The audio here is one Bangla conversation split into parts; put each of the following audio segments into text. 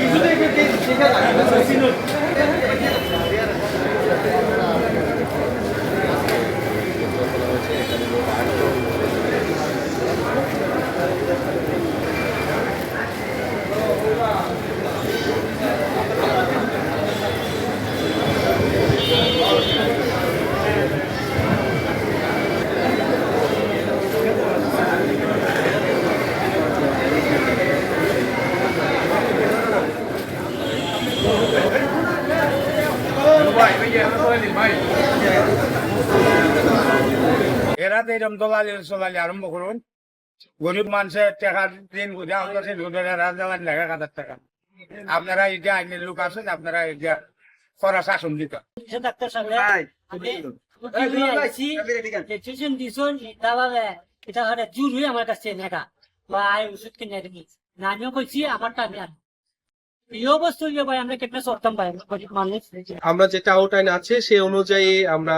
이수대 그게 제가 아니라 এরা তো এরকম দলালি চলালি আরম্ভ করুন। গরিব মানুষের টাকার দিন বুঝে আমরা সেই রাজালান লেখা হাজার টাকা। আপনারা এটা আইনের লোক আছেন আপনারা এটা করা শাসন দিত। সে ডাক্তার সাহেব আমি উকিল হয়ে এটা জোর হয়ে আমার কাছে নেকা বা ওষুধ কিনে দিবি। না আমিও কইছি আমারটা আমি আমরা যেটা আউটলাইন আছে সে অনুযায়ী আমরা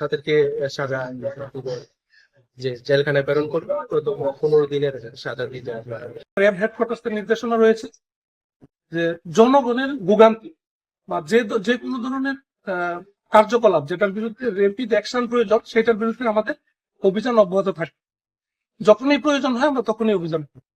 তাদেরকে সাজা যে জেলখানায় প্রেরণ করব প্রথম পনেরো দিনের সাজা দিতে র্যাব হেডকোয়ার্টার্স নির্দেশনা রয়েছে যে জনগণের ভোগান্তি বা যে যে কোনো ধরনের আহ, কার্যকলাপ যেটার বিরুদ্ধে রেপিড অ্যাকশন প্রয়োজন সেটার বিরুদ্ধে আমাদের অভিযান অব্যাহত থাকে। যখনই প্রয়োজন হয় আমরা তখনই অভিযান করি।